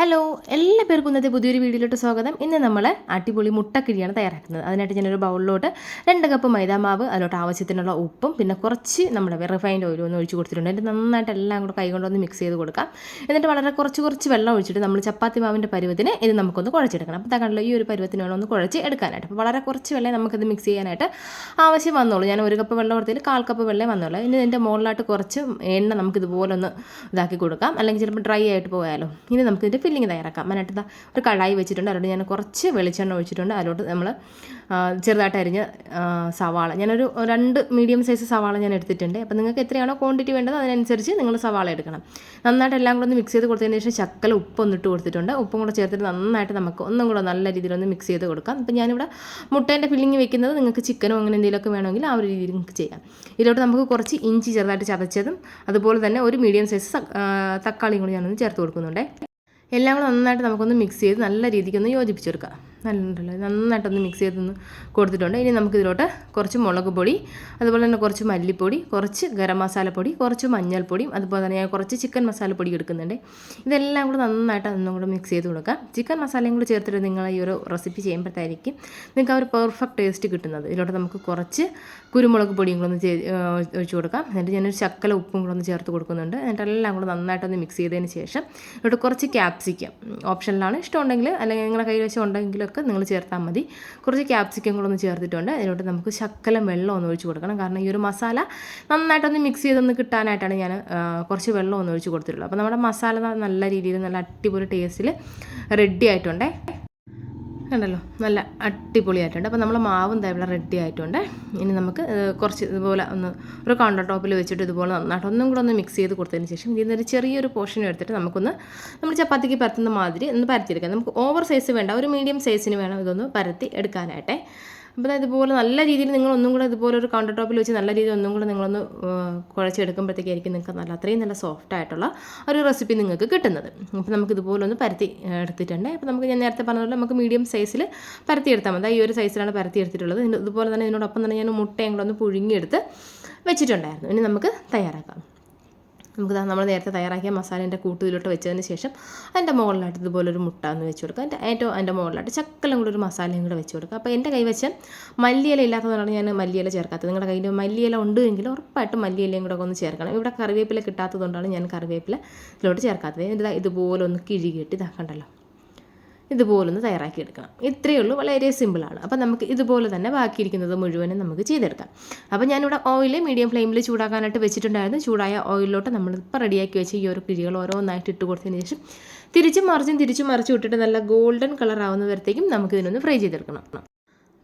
Hello എല്ലാ പേർക്കും ഇന്നത്തെ പുതിയൊരു വീഡിയോയിലോട്ട് സ്വാഗതം. ഇന്ന് നമ്മൾ അടിപൊളി മുട്ടക്കിഴിയാണ് തയ്യാറാക്കുന്നത്. അതിനായിട്ട് ഞാനൊരു ബൗളിലോട്ട് രണ്ട് കപ്പ് മൈദാമാവ് അതിലോട്ട് ആവശ്യത്തിനുള്ള ഉപ്പും പിന്നെ കുറച്ച് നമ്മുടെ റിഫൈൻഡ് ഓയിലും ഒന്ന് ഒഴിച്ച് കൊടുത്തിട്ടുണ്ട്. എന്നിട്ട് നന്നായിട്ട് എല്ലാം കൂടെ കൈകൊണ്ട് ഒന്ന് മിക്സ് ചെയ്ത് കൊടുക്കാം. എന്നിട്ട് വളരെ കുറച്ച് കുറച്ച് വെള്ളം ഒഴിച്ചിട്ട് നമ്മൾ ചപ്പാത്തി മാവിന്റെ പരുവത്തിന് ഇത് നമുക്കൊന്ന് കുഴച്ചെടുക്കണം. അപ്പോൾ കണ്ടല്ലോ ഈ ഒരു പരുവത്തിന് വേണം ഒന്ന് കുഴച്ച് എടുക്കാനായിട്ട്. അപ്പോൾ വളരെ കുറച്ച് വെള്ളം നമുക്കിത് മിക്സ് ചെയ്യാനായിട്ട് ആവശ്യം വന്നോളൂ ഞാൻ ഒരു കപ്പ് വെള്ളം കൊടുത്തതിൽ കാൽ കപ്പ് വെള്ളം വന്നോളൂ ഇനി ഇതിന്റെ മുകളിലായിട്ട് കുറച്ച് എണ്ണ നമുക്ക് ഇതുപോലെ ഒന്ന് ഇതാക്കി കൊടുക്കാം. അല്ലെങ്കിൽ ചിലപ്പോൾ ഡ്രൈ ആയിട്ട് പോയാലോ. ഇനി നമുക്ക് ഇതിന്റെ ഫില്ലിങ് തയ്യാറാക്കാം. ദാ ഒരു കടായി വെച്ചിട്ടുണ്ട്. അതിലോട്ട് ഞാൻ കുറച്ച് വെളിച്ചെണ്ണ ഒഴിച്ചിട്ടുണ്ട്. അതിലോട്ട് നമ്മൾ ചെറുതായിട്ട് അരിഞ്ഞ സവാള. ഞാനൊരു രണ്ട് മീഡിയം സൈസ് സവാള ഞാൻ എടുത്തിട്ടുണ്ട്. അപ്പോൾ നിങ്ങൾക്ക് എത്രയാണോ ക്വാണ്ടിറ്റി വേണ്ടത് അതിനനുസരിച്ച് നിങ്ങൾ സവാള എടുക്കണം. നന്നായിട്ട് എല്ലാം കൂടെ ഒന്ന് മിക്സ് ചെയ്ത് കൊടുത്തതിന് ശേഷം ചക്കല ഉപ്പ് ഒന്നിട്ട് കൊടുത്തിട്ടുണ്ട്. ഉപ്പും കൂടെ ചേർത്തിട്ട് നന്നായിട്ട് നമുക്ക് ഒന്നും കൂടെ നല്ല രീതിയിൽ ഒന്ന് മിക്സ് ചെയ്ത് കൊടുക്കാം. അപ്പോൾ ഞാനിവിടെ മുട്ടേന്റെ ഫില്ലിങ് വെക്കുന്നത് നിങ്ങൾക്ക് ചിക്കനോ അങ്ങനെ എന്തെങ്കിലുമൊക്കെ വേണമെങ്കിൽ ആ ഒരു രീതിയിൽ നിങ്ങൾക്ക് ചെയ്യാം. ഇതിലോട്ട് നമുക്ക് കുറച്ച് ഇഞ്ചി ചെറുതായിട്ട് ചതച്ചതും അതുപോലെ തന്നെ ഒരു മീഡിയം സൈസ് തക്കാളിയും കൂടി ഞാനൊന്ന് ചേർത്ത് കൊടുക്കുന്നുണ്ടേ. എല്ലാം കൂടെ നന്നായിട്ട് നമുക്കൊന്ന് മിക്സ് ചെയ്ത് നല്ല രീതിക്കൊന്ന് യോജിപ്പിച്ചെടുക്കാം. നല്ലുണ്ടല്ലോ നന്നായിട്ടൊന്ന് മിക്സ് ചെയ്തൊന്ന് കൊടുത്തിട്ടുണ്ട്. ഇനി നമുക്കിതിലോട്ട് കുറച്ച് മുളക് പൊടി അതുപോലെ തന്നെ കുറച്ച് മല്ലിപ്പൊടി കുറച്ച് ഗരം മസാലപ്പൊടി കുറച്ച് മഞ്ഞൾപ്പൊടിയും അതുപോലെ തന്നെ ഞാൻ കുറച്ച് ചിക്കൻ മസാലപ്പൊടി എടുക്കുന്നുണ്ട്. ഇതെല്ലാം കൂടെ നന്നായിട്ട് ഒന്നും കൂടെ മിക്സ് ചെയ്ത് കൊടുക്കാം. ചിക്കൻ മസാലയും കൂടെ ചേർത്തിട്ട് നിങ്ങൾ ഈ ഒരു റെസിപ്പി ചെയ്യുമ്പോഴത്തായിരിക്കും നിങ്ങൾക്ക് ആ ഒരു പെർഫെക്റ്റ് ടേസ്റ്റ് കിട്ടുന്നത്. ഇതിലോട്ട് നമുക്ക് കുറച്ച് കുരുമുളക് പൊടിയും കൂടെ ഒന്ന് ഒഴിച്ചു കൊടുക്കാം. എന്നിട്ട് ഞാനൊരു ശക്കല ഉപ്പും കൂടെ ഒന്ന് ചേർത്ത് കൊടുക്കുന്നുണ്ട്. എന്നിട്ട് എല്ലാം കൂടെ നന്നായിട്ടൊന്ന് മിക്സ് ചെയ്തതിന് ശേഷം ഇവിടെ കുറച്ച് ക്യാപ്സിക്കം ഓപ്ഷനിലാണ് ഇഷ്ടമുണ്ടെങ്കിൽ അല്ലെങ്കിൽ നിങ്ങളുടെ കയ്യിൽ വെച്ച് ഉണ്ടെങ്കിലൊക്കെ നിങ്ങൾ ചേർത്താൽ മതി. കുറച്ച് ക്യാപ്സിക്കം കൂടെ ഒന്ന് ചേർത്തിട്ടുണ്ട്. അതിലോട്ട് നമുക്ക് ശക്കലം വെള്ളം ഒന്ന് ഒഴിച്ച് കൊടുക്കണം. കാരണം ഈ ഒരു മസാല നന്നായിട്ടൊന്ന് മിക്സ് ചെയ്തൊന്ന് കിട്ടാനായിട്ടാണ് ഞാൻ കുറച്ച് വെള്ളം ഒന്ന് ഒഴിച്ച് കൊടുത്തിട്ടുള്ളത്. അപ്പോൾ നമ്മുടെ മസാല നല്ല രീതിയിൽ നല്ല അടിപൊളി ടേസ്റ്റിൽ റെഡി ആയിട്ടുണ്ടേ. കണ്ടല്ലോ? നല്ല അടിപൊളിയായിട്ടുണ്ട്. അപ്പോൾ നമ്മൾ മാവും ദാ ഇവിടെ റെഡി ആയിട്ടുണ്ട്. ഇനി നമുക്ക് കുറച്ച് ഇതുപോലെ ഒന്ന് ഒരു കൗണ്ടർ ടോപ്പിൽ വെച്ചിട്ട് ഇതുപോലെ നന്നായിട്ട് ഒന്നും കൂടെ ഒന്ന് മിക്സ് ചെയ്ത് കൊടുത്തതിന് ശേഷം ഇതിൽ നിന്നൊരു ചെറിയൊരു പോർഷൻ എടുത്തിട്ട് നമുക്കൊന്ന് നമ്മൾ ചപ്പാത്തിക്ക് പരത്തുന്ന മാതിരി ഒന്ന് പരത്തിയെടുക്കാം. നമുക്ക് ഓവർ സൈസ് വേണ്ട ഒരു മീഡിയം സൈസിന് വേണം ഇതൊന്ന് പരത്തി എടുക്കാനായിട്ടേ. അപ്പോൾ ഇതുപോലെ നല്ല രീതിയിൽ നിങ്ങൾ ഒന്നും കൂടെ ഇതുപോലെ ഒരു കൗണ്ടർ ടോപ്പിൽ വെച്ച് നല്ല രീതിയിൽ ഒന്നും കൂടെ നിങ്ങളൊന്ന് കുഴച്ചെടുക്കുമ്പോഴത്തേക്കായിരിക്കും നിങ്ങൾക്ക് നല്ല അത്രയും നല്ല സോഫ്റ്റ് ആയിട്ടുള്ള ഒരു റെസിപ്പി നിങ്ങൾക്ക് കിട്ടുന്നത്. അപ്പോൾ നമുക്ക് ഇതുപോലെ ഒന്ന് പരത്തി എടുത്തിട്ടുണ്ട്. അപ്പോൾ നമുക്ക് ഞാൻ നേരത്തെ പറഞ്ഞ പോലെ നമുക്ക് മീഡിയം സൈസിൽ പരത്തി എടുത്താൽ മതി. ഈ ഒരു സൈസിലാണ് പരത്തി എടുത്തിട്ടുള്ളത്. ഇതിന് ഇതുപോലെ തന്നെ ഇതിനോടൊപ്പം തന്നെ ഞാൻ മുട്ടയും കൂടെ ഒന്ന് പുഴുങ്ങിയെടുത്ത് വെച്ചിട്ടുണ്ടായിരുന്നു. ഇനി നമുക്ക് തയ്യാറാക്കാം. നമുക്ക് നമ്മൾ നേരത്തെ തയ്യാറാക്കിയ മസാലേന്റെ കൂട്ടിലോട്ട് വെച്ചതിന് ശേഷം അതിന്റെ മുകളിലായിട്ട് ഇതുപോലെ ഒരു മുട്ട ഒന്ന് വെച്ച് കൊടുക്കുക. അതിന്റെ ഏറ്റവും അതിന്റെ മുകളിലായിട്ട് ചക്കലും കൂടെ ഒരു മസാലയും കൂടെ വെച്ച് കൊടുക്കുക. അപ്പോൾ എന്റെ കൈവശം മല്ലിയില ഇല്ലാത്തതുകൊണ്ടാണ് ഞാൻ മല്ലിയില ചേർക്കാത്തത്. നിങ്ങളുടെ കയ്യിൽ മല്ലിയില ഉണ്ട് എങ്കിൽ ഉറപ്പായിട്ടും മല്ലിയിലയും കൂടെ ഒന്ന് ചേർക്കണം. ഇവിടെ കറിവേപ്പില കിട്ടാത്തതുകൊണ്ടാണ് ഞാൻ കറിവേപ്പില ഇതിലോട്ട് ചേർക്കാത്തത്. ഇത് ഇതുപോലെ ഒന്ന് കിഴികെട്ടി ഇതാക്കണ്ടല്ലോ ഇതുപോലൊന്ന് തയ്യാറാക്കി എടുക്കണം ഇത്രയേ ഉള്ളൂ. വളരെ സിമ്പിളാണ്. അപ്പോൾ നമുക്ക് ഇതുപോലെ തന്നെ ബാക്കിയിരിക്കുന്നത് മുഴുവനും നമുക്ക് ചെയ്തെടുക്കാം. അപ്പോൾ ഞാനിവിടെ ഓയിൽ മീഡിയം ഫ്ലെയിമിൽ ചൂടാക്കാനായിട്ട് വെച്ചിട്ടുണ്ടായിരുന്നു. ചൂടായ ഓയിലിലോട്ട് നമ്മളിപ്പോൾ റെഡിയാക്കി വെച്ച് ഈ ഓരോ കിഴികൾ ഓരോന്നായിട്ട് ഇട്ട് കൊടുത്തതിന് ശേഷം തിരിച്ചും മറിച്ചും തിരിച്ചും മറിച്ചും ഇട്ടിട്ട് നല്ല ഗോൾഡൻ കളർ ആവുന്നവരത്തേക്കും നമുക്ക് ഇതിനൊന്ന് ഫ്രൈ ചെയ്തെടുക്കണം.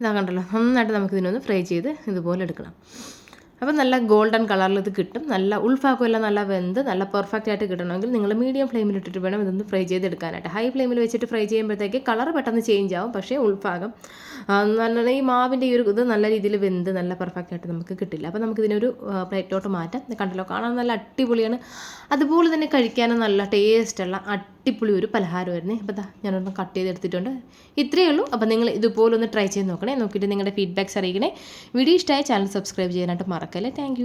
ഇതാ കണ്ടല്ലോ നന്നായിട്ട് നമുക്ക് ഇതിനൊന്ന് ഫ്രൈ ചെയ്ത് ഇതുപോലെ എടുക്കണം. അപ്പോൾ നല്ല ഗോൾഡൻ കളറിൽ ഇത് കിട്ടും. നല്ല ഉൾഫാക്കുമല്ല നല്ല വെന്ത് നല്ല പെർഫെക്റ്റ് ആയിട്ട് കിട്ടണമെങ്കിൽ നിങ്ങൾ മീഡിയം ഫ്ലെയിമിൽ ഇട്ടിട്ട് വേണം ഇതൊന്ന് ഫ്രൈ ചെയ്തെടുക്കാനായിട്ട്. ഹൈ ഫ്ലെയിമിൽ വെച്ചിട്ട് ഫ്രൈ ചെയ്യുമ്പോഴത്തേക്ക് കളർ പെട്ടെന്ന് ചേഞ്ച് ആവും. പക്ഷേ ഉൾഭാഗം നല്ല ഈ മാവിന്റെ ഈ ഒരു ഇത് നല്ല രീതിയിൽ വെന്ത് നല്ല പെർഫെക്റ്റ് ആയിട്ട് നമുക്ക് കിട്ടില്ല. അപ്പോൾ നമുക്കിതിനൊരു പ്ലേറ്റിലോട്ട് മാറ്റാം. കണ്ടല്ലോ കാണാൻ നല്ല അടിപൊളിയാണ്. അതുപോലെ തന്നെ കഴിക്കാനും നല്ല ടേസ്റ്റുള്ള അടിപൊളി ഒരു പലഹാരമായിരുന്നു. അപ്പോൾ ദാ ഞാനൊന്ന് കട്ട് ചെയ്ത് എടുത്തിട്ടുണ്ട്. ഇത്രയേ ഉള്ളൂ. അപ്പോൾ നിങ്ങൾ ഇതുപോലെ ഒന്ന് ട്രൈ ചെയ്ത് നോക്കണേ. നോക്കിയിട്ട് നിങ്ങളുടെ ഫീഡ്ബാക്ക്സ് അറിയിക്കണേ. വീഡിയോ ഇഷ്ടമായ ചാനൽ സബ്സ്ക്രൈബ് ചെയ്യാനായിട്ട് മറക്കല്ലേ. താങ്ക്